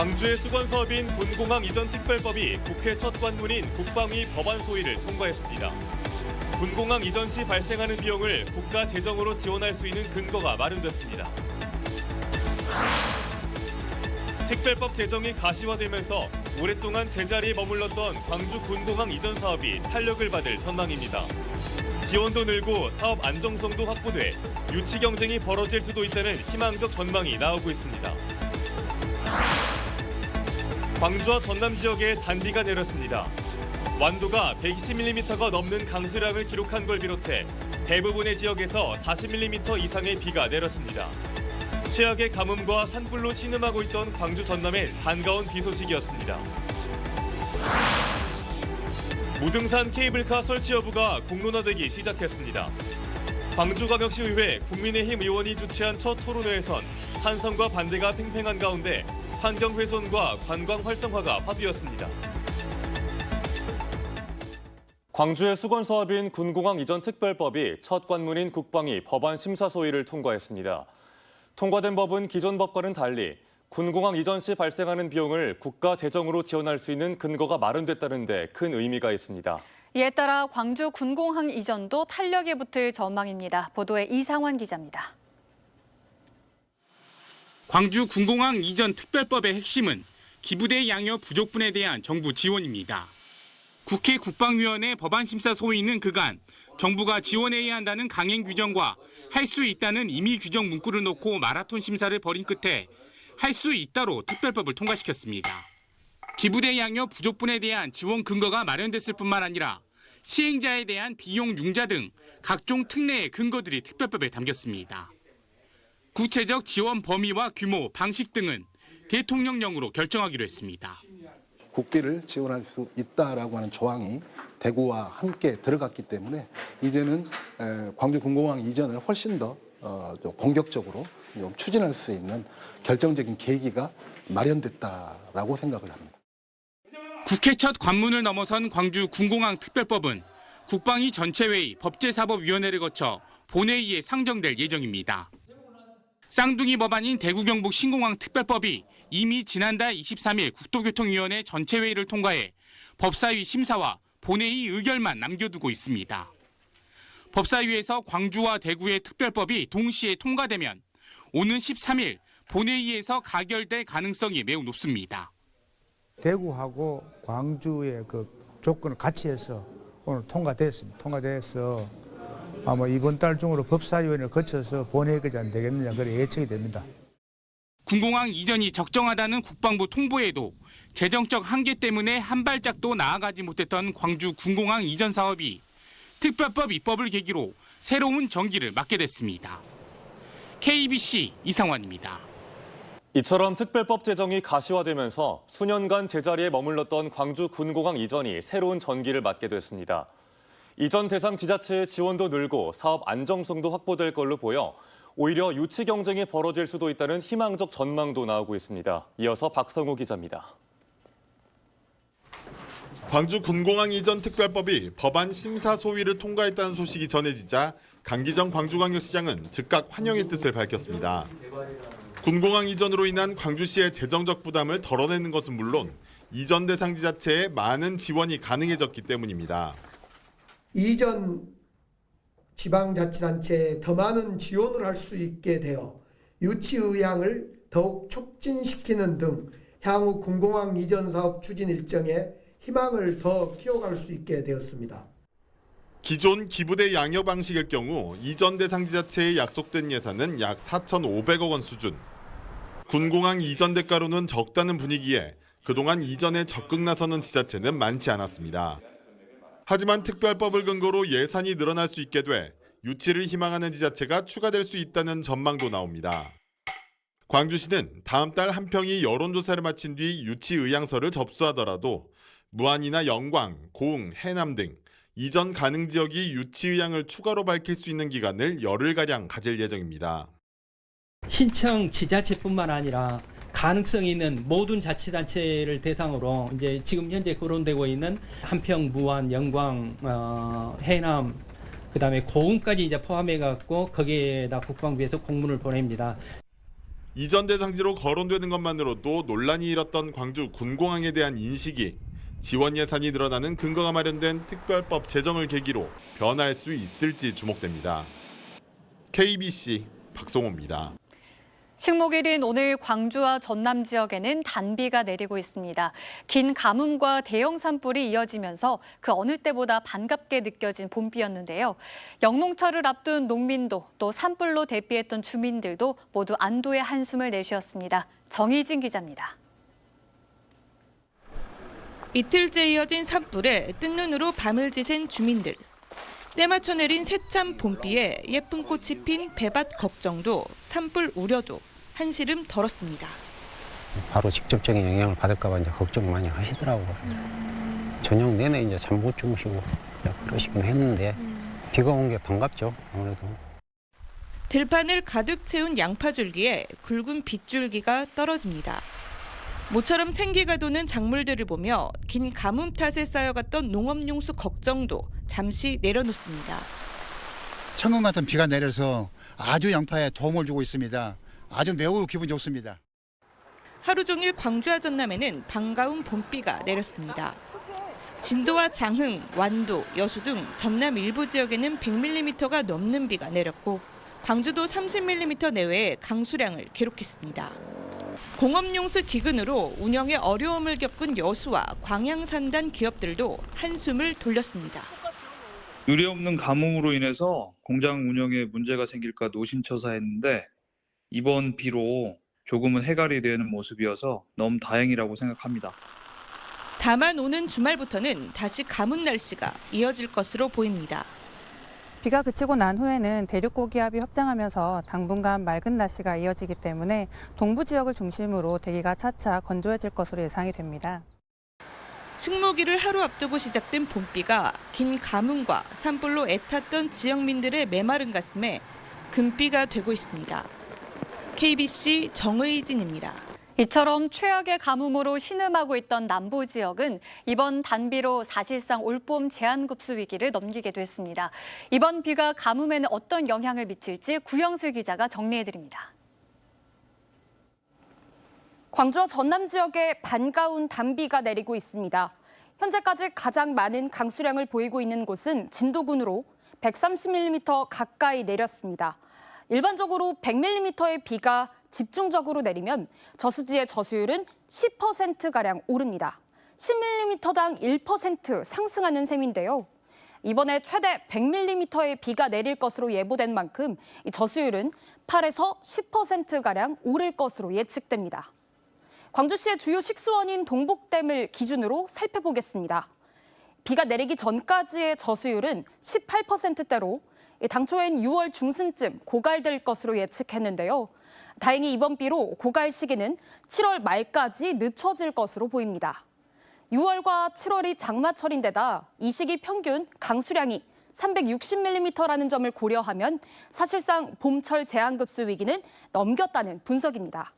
광주의 수건 사업인 군공항 이전 특별법이 국회 첫 관문인 국방위 법안 소위를 통과했습니다. 군공항 이전 시 발생하는 비용을 국가 재정으로 지원할 수 있는 근거가 마련됐습니다. 특별법 제정이 가시화되면서 오랫동안 제자리에 머물렀던 광주 군공항 이전 사업이 탄력을 받을 전망입니다. 지원도 늘고 사업 안정성도 확보돼 유치 경쟁이 벌어질 수도 있다는 희망적 전망이 나오고 있습니다. 광주와 전남 지역에 단비가 내렸습니다. 완도가 120mm가 넘는 강수량을 기록한 걸 비롯해 대부분의 지역에서 40mm 이상의 비가 내렸습니다. 최악의 가뭄과 산불로 신음하고 있던 광주 전남엔 반가운 비 소식이었습니다. 무등산 케이블카 설치 여부가 공론화되기 시작했습니다. 광주광역시의회 국민의힘 의원이 주최한 첫 토론회에선 찬성과 반대가 팽팽한 가운데 환경 훼손과 관광 활성화가 합의였습니다. 광주의 수건 사업인 군공항 이전 특별법이 첫 관문인 국방위 법안 심사 소위를 통과했습니다. 통과된 법은 기존 법과는 달리 군공항 이전 시 발생하는 비용을 국가 재정으로 지원할 수 있는 근거가 마련됐다는 데 큰 의미가 있습니다. 이에 따라 광주 군공항 이전도 탄력이 붙을 전망입니다. 보도에 이상환 기자입니다. 광주 군공항 이전 특별법의 핵심은 기부대 양여 부족분에 대한 정부 지원입니다. 국회 국방위원회 법안심사 소위는 그간 정부가 지원해야 한다는 강행 규정과 할 수 있다는 임의 규정 문구를 놓고 마라톤 심사를 벌인 끝에 할 수 있다로 특별법을 통과시켰습니다. 기부대 양여 부족분에 대한 지원 근거가 마련됐을 뿐만 아니라 시행자에 대한 비용 융자 등 각종 특례의 근거들이 특별법에 담겼습니다. 구체적 지원 범위와 규모, 방식 등은 대통령령으로 결정하기로 했습니다. 국비를 지원할 수 있다라고 하는 조항이 대구와 함께 들어갔기 때문에 이제는 에, 광주 군공항 이전을 훨씬 더 어, 좀 공격적으로 좀 추진할 수 있는 결정적인 계기가 마련됐다라고 생각을 합니다. 국회 첫 관문을 넘어선 광주 군공항 특별법은 국방위 전체회의 법제사법위원회를 거쳐 본회의에 상정될 예정입니다. 쌍둥이 법안인 대구 경북 신공항 특별법이 이미 지난달 23일 국토교통위원회 전체 회의를 통과해 법사위 심사와 본회의 의결만 남겨두고 있습니다. 법사위에서 광주와 대구의 특별법이 동시에 통과되면 오는 13일 본회의에서 가결될 가능성이 매우 높습니다. 대구하고 광주의 그 조건을 같이 해서 오늘 통과됐습니다. 통과돼서 아마 이번 달 중으로 법사위원회를 거쳐서 본회의까지 안 되겠느냐 그래 예측이 됩니다. 군공항 이전이 적정하다는 국방부 통보에도 재정적 한계 때문에 한 발짝도 나아가지 못했던 광주 군공항 이전 사업이 특별법 입법을 계기로 새로운 전기를 맞게 됐습니다. KBC 이상환입니다. 이처럼 특별법 제정이 가시화되면서 수년간 제자리에 머물렀던 광주 군공항 이전이 새로운 전기를 맞게 됐습니다. 이전 대상 지자체의 지원도 늘고 사업 안정성도 확보될 걸로 보여 오히려 유치 경쟁이 벌어질 수도 있다는 희망적 전망도 나오고 있습니다. 이어서 박성우 기자입니다. 광주 군공항 이전 특별법이 법안 심사 소위를 통과했다는 소식이 전해지자 강기정 광주광역시장은 즉각 환영의 뜻을 밝혔습니다. 군공항 이전으로 인한 광주시의 재정적 부담을 덜어내는 것은 물론 이전 대상 지자체에 많은 지원이 가능해졌기 때문입니다. 이전 지방자치단체에 더 많은 지원을 할 수 있게 되어 유치 의향을 더욱 촉진시키는 등 향후 군공항 이전 사업 추진 일정에 희망을 더 키워갈 수 있게 되었습니다. 기존 기부대 양여 방식일 경우 이전 대상 지자체에 약속된 예산은 약 4,500억 원 수준. 군공항 이전 대가로는 적다는 분위기에 그동안 이전에 적극 나서는 지자체는 많지 않았습니다. 하지만 특별법을 근거로 예산이 늘어날 수 있게 돼 유치를 희망하는 지자체가 추가될 수 있다는 전망도 나옵니다. 광주시는 다음 달 한평이 여론조사를 마친 뒤 유치 의향서를 접수하더라도 무안이나 영광, 고흥, 해남 등 이전 가능 지역이 유치 의향을 추가로 밝힐 수 있는 기간을 열흘가량 가질 예정입니다. 신청 지자체뿐만 아니라 가능성 있는 모든 자치단체를 대상으로 이제 지금 현재 거론되고 있는 한평, 무안, 영광, 어, 해남, 그다음에 고흥까지 이제 포함해 갖고 거기에다 국방부에서 공문을 보냅니다. 이전 대상지로 거론되는 것만으로도 논란이 일었던 광주 군공항에 대한 인식이 지원 예산이 늘어나는 근거가 마련된 특별법 제정을 계기로 변할 수 있을지 주목됩니다. KBC 박송호입니다. 식목일인 오늘 광주와 전남 지역에는 단비가 내리고 있습니다. 긴 가뭄과 대형 산불이 이어지면서 그 어느 때보다 반갑게 느껴진 봄비였는데요. 영농철을 앞둔 농민도 또 산불로 대피했던 주민들도 모두 안도의 한숨을 내쉬었습니다. 정희진 기자입니다. 이틀째 이어진 산불에 뜬 눈으로 밤을 지샌 주민들. 때맞춰 내린 세찬 봄비에 예쁜 꽃이 핀 배밭 걱정도 산불 우려도 한시름 덜었습니다. 바로 직접적인 영향을 받을까봐 이제 걱정 많이 하시더라고요. 저녁 내내 이제 잠 못 주무시고 그러시긴 했는데 비가 온 게 반갑죠 아무래도. 들판을 가득 채운 양파 줄기에 굵은 빗줄기가 떨어집니다. 모처럼 생기가 도는 작물들을 보며 긴 가뭄 탓에 쌓여갔던 농업용수 걱정도 잠시 내려놓습니다. 천금 같은 비가 내려서 아주 양파에 도움을 주고 있습니다. 아주 매우 기분 좋습니다. 하루 종일 광주와 전남에는 반가운 봄비가 내렸습니다. 진도와 장흥, 완도, 여수 등 전남 일부 지역에는 100mm가 넘는 비가 내렸고 광주도 30mm 내외의 강수량을 기록했습니다. 공업용수 기근으로 운영에 어려움을 겪은 여수와 광양 산단 기업들도 한숨을 돌렸습니다. 유례 없는 가뭄으로 인해서 공장 운영에 문제가 생길까 노심초사했는데 이번 비로 조금은 해결이 되는 모습이어서 너무 다행이라고 생각합니다. 다만 오는 주말부터는 다시 가뭄 날씨가 이어질 것으로 보입니다. 비가 그치고 난 후에는 대륙 고기압이 확장하면서 당분간 맑은 날씨가 이어지기 때문에 동부 지역을 중심으로 대기가 차차 건조해질 것으로 예상이 됩니다. 식목일을 하루 앞두고 시작된 봄비가 긴 가뭄과 산불로 애탔던 지역민들의 메마른 가슴에 금비가 되고 있습니다. KBC 정의진입니다. 이처럼 최악의 가뭄으로 신음하고 있던 남부 지역은 이번 단비로 사실상 올봄 제한급수 위기를 넘기게 됐습니다. 이번 비가 가뭄에는 어떤 영향을 미칠지 구영슬 기자가 정리해드립니다. 광주와 전남 지역에 반가운 단비가 내리고 있습니다. 현재까지 가장 많은 강수량을 보이고 있는 곳은 진도군으로 130mm 가까이 내렸습니다. 일반적으로 100mm의 비가 집중적으로 내리면 저수지의 저수율은 10%가량 오릅니다. 10mm당 1% 상승하는 셈인데요. 이번에 최대 100mm의 비가 내릴 것으로 예보된 만큼 이 저수율은 8에서 10%가량 오를 것으로 예측됩니다. 광주시의 주요 식수원인 동복댐을 기준으로 살펴보겠습니다. 비가 내리기 전까지의 저수율은 18%대로 당초엔 6월 중순쯤 고갈될 것으로 예측했는데요. 다행히 이번 비로 고갈 시기는 7월 말까지 늦춰질 것으로 보입니다. 6월과 7월이 장마철인데다 이 시기 평균 강수량이 360mm라는 점을 고려하면 사실상 봄철 제한급수 위기는 넘겼다는 분석입니다.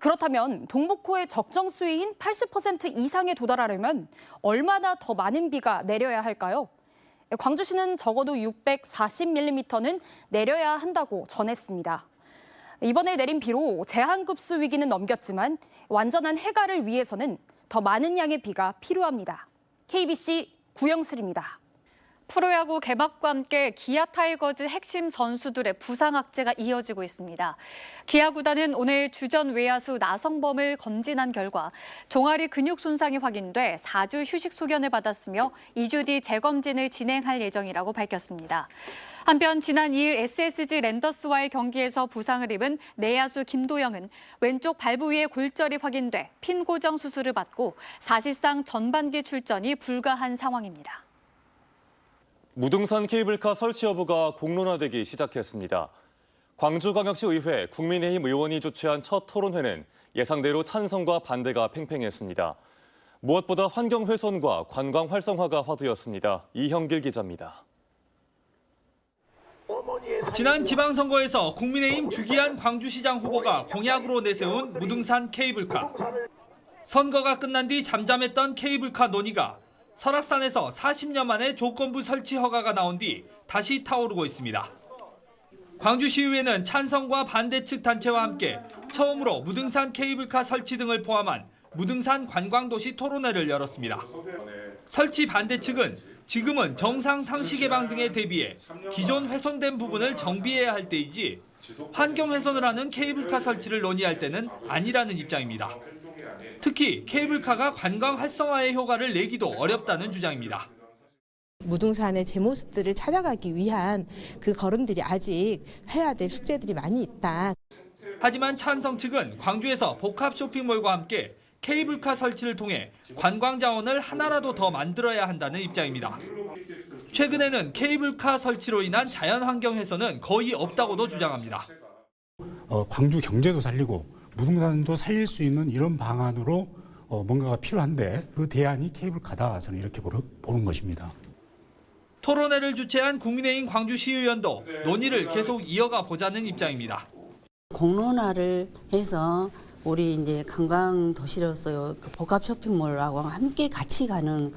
그렇다면 동북호의 적정 수위인 80% 이상에 도달하려면 얼마나 더 많은 비가 내려야 할까요? 광주시는 적어도 640mm는 내려야 한다고 전했습니다. 이번에 내린 비로 제한급수 위기는 넘겼지만 완전한 해갈을 위해서는 더 많은 양의 비가 필요합니다. KBC 구영슬입니다. 프로야구 개막과 함께 기아 타이거즈 핵심 선수들의 부상 악재가 이어지고 있습니다. 기아 구단은 오늘 주전 외야수 나성범을 검진한 결과 종아리 근육 손상이 확인돼 4주 휴식 소견을 받았으며 2주 뒤 재검진을 진행할 예정이라고 밝혔습니다. 한편 지난 2일 SSG 랜더스와의 경기에서 부상을 입은 내야수 김도영은 왼쪽 발부 위에 골절이 확인돼 핀 고정 수술을 받고 사실상 전반기 출전이 불가한 상황입니다. 무등산 케이블카 설치 여부가 공론화되기 시작했습니다. 광주광역시 의회 국민의힘 의원이 주최한 첫 토론회는 예상대로 찬성과 반대가 팽팽했습니다. 무엇보다 환경 훼손과 관광 활성화가 화두였습니다. 이형길 기자입니다. 지난 지방선거에서 국민의힘 주기한 광주시장 후보가 공약으로 내세운 무등산 케이블카. 선거가 끝난 뒤 잠잠했던 케이블카 논의가 설악산에서 40년 만에 조건부 설치 허가가 나온 뒤 다시 타오르고 있습니다. 광주시의회는 찬성과 반대 측 단체와 함께 처음으로 무등산 케이블카 설치 등을 포함한 무등산 관광도시 토론회를 열었습니다. 설치 반대 측은 지금은 정상 상시 개방 등에 대비해 기존 훼손된 부분을 정비해야 할 때이지 환경 훼손을 하는 케이블카 설치를 논의할 때는 아니라는 입장입니다. 특히 케이블카가 관광 활성화에 효과를 내기도 어렵다는 주장입니다. 무등산의 제 모습들을 찾아가기 위한 그 걸음들이 아직 해야 될 숙제들이 많이 있다. 하지만 찬성 측은 광주에서 복합 쇼핑몰과 함께 케이블카 설치를 통해 관광 자원을 하나라도 더 만들어야 한다는 입장입니다. 최근에는 케이블카 설치로 인한 자연 환경 훼손은 거의 없다고도 주장합니다. 어, 광주 경제도 살리고 무등산도 살릴 수 있는 이런 방안으로 어, 뭔가가 필요한데 그 대안이 케이블카다 저는 이렇게 보러- 보는 것입니다. 토론회를 주최한 국민의힘 광주시의원도 논의를 계속 이어가 보자는 입장입니다. 공론화를 해서 우리 이제 관광 도시로서 그 복합 쇼핑몰하고 함께 같이 가는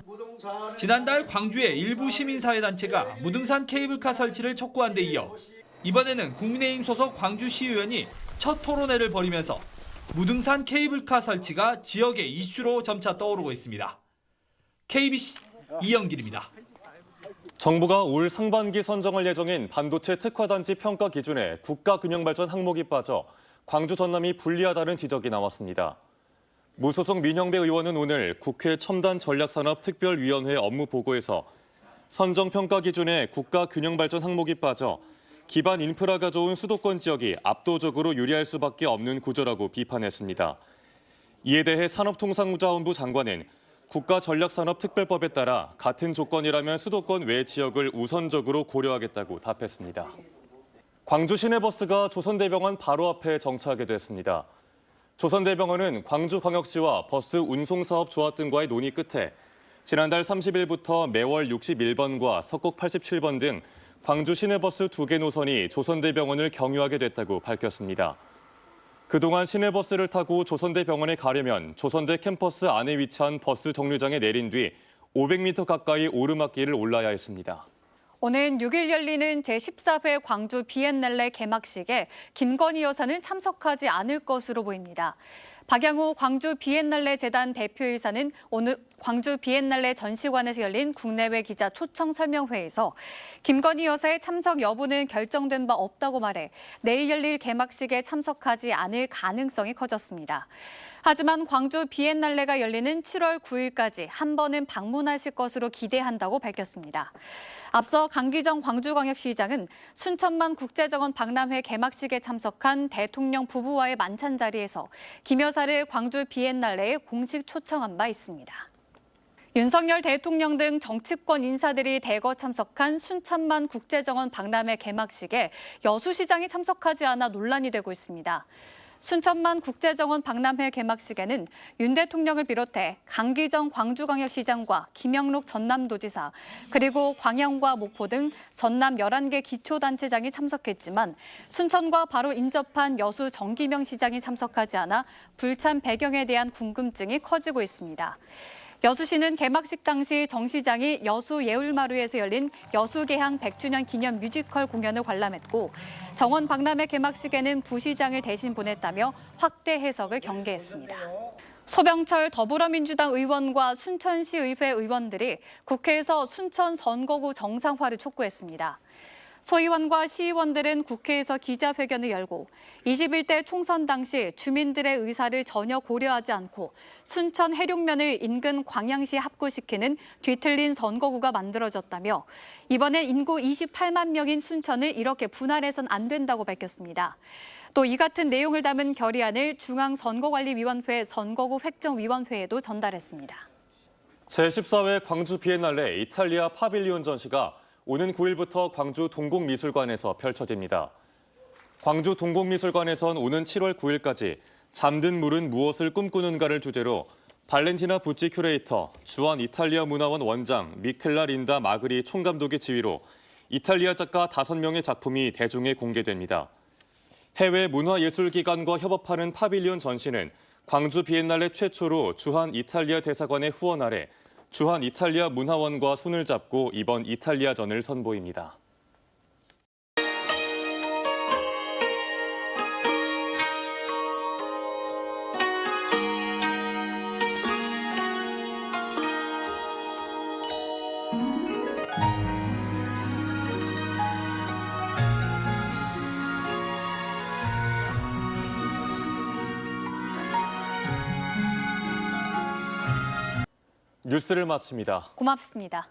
지난달 광주의 일부 시민사회단체가 무등산 케이블카 설치를 촉구한 데 이어 이번에는 국민의힘 소속 광주시의원이 첫 토론회를 벌이면서 무등산 케이블카 설치가 지역의 이슈로 점차 떠오르고 있습니다. KBC 이영길입니다. 정부가 올 상반기 선정할 예정인 반도체 특화단지 평가 기준에 국가균형발전 항목이 빠져 광주 전남이 불리하다는 지적이 나왔습니다. 무소속 민영배 의원은 오늘 국회 첨단 전략산업 특별위원회 업무 보고에서 선정 평가 기준에 국가균형발전 항목이 빠져 기반 인프라가 좋은 수도권 지역이 압도적으로 유리할 수밖에 없는 구조라고 비판했습니다. 이에 대해 산업통상자원부 장관은 국가전략산업특별법에 따라 같은 조건이라면 수도권 외 지역을 우선적으로 고려하겠다고 답했습니다. 광주 시내버스가 조선대병원 바로 앞에 정차하게 됐습니다. 조선대병원은 광주광역시와 버스 운송사업 조합 등과의 논의 끝에 지난달 30일부터 매월 61번과 석곡 87번 등 광주 시내버스 두 개 노선이 조선대병원을 경유하게 됐다고 밝혔습니다. 그동안 시내버스를 타고 조선대병원에 가려면 조선대 캠퍼스 안에 위치한 버스 정류장에 내린 뒤 500m 가까이 오르막길을 올라야 했습니다. 오는 6일 열리는 제14회 광주 비엔날레 개막식에 김건희 여사는 참석하지 않을 것으로 보입니다. 박양우 광주 비엔날레 재단 대표이사는 오늘 광주 비엔날레 전시관에서 열린 국내외 기자 초청 설명회에서 김건희 여사의 참석 여부는 결정된 바 없다고 말해 내일 열릴 개막식에 참석하지 않을 가능성이 커졌습니다. 하지만 광주 비엔날레가 열리는 7월 9일까지 한 번은 방문하실 것으로 기대한다고 밝혔습니다. 앞서 강기정 광주광역시장은 순천만 국제정원 박람회 개막식에 참석한 대통령 부부와의 만찬 자리에서 김 여사를 광주 비엔날레에 공식 초청한 바 있습니다. 윤석열 대통령 등 정치권 인사들이 대거 참석한 순천만 국제정원 박람회 개막식에 여수시장이 참석하지 않아 논란이 되고 있습니다. 순천만 국제정원 박람회 개막식에는 윤 대통령을 비롯해 강기정 광주광역시장과 김영록 전남도지사 그리고 광양과 목포 등 전남 11개 기초단체장이 참석했지만 순천과 바로 인접한 여수 정기명 시장이 참석하지 않아 불참 배경에 대한 궁금증이 커지고 있습니다. 여수시는 개막식 당시 정 시장이 여수 예울마루에서 열린 여수개항 100주년 기념 뮤지컬 공연을 관람했고 정원 박람회 개막식에는 부시장을 대신 보냈다며 확대 해석을 경계했습니다. 소병철 더불어민주당 의원과 순천시 의회 의원들이 국회에서 순천 선거구 정상화를 촉구했습니다. 소 의원과 시의원들은 국회에서 기자회견을 열고 21대 총선 당시 주민들의 의사를 전혀 고려하지 않고 순천 해룡면을 인근 광양시에 합구시키는 뒤틀린 선거구가 만들어졌다며 이번엔 인구 28만 명인 순천을 이렇게 분할해선 안 된다고 밝혔습니다. 또 이 같은 내용을 담은 결의안을 중앙선거관리위원회 선거구 획정위원회에도 전달했습니다. 제14회 광주 비엔날레 이탈리아 파빌리온 전시가 오는 9일부터 광주 동국미술관에서 펼쳐집니다. 광주 동국미술관에선 오는 7월 9일까지 잠든 물은 무엇을 꿈꾸는가를 주제로 발렌티나 부찌 큐레이터, 주한 이탈리아 문화원 원장 미켈라 린다 마그리 총감독의 지휘로 이탈리아 작가 5명의 작품이 대중에 공개됩니다. 해외 문화예술기관과 협업하는 파빌리온 전시는 광주 비엔날레 최초로 주한 이탈리아 대사관의 후원 아래 주한 이탈리아 문화원과 손을 잡고 이번 이탈리아전을 선보입니다. 뉴스를 마칩니다. 고맙습니다.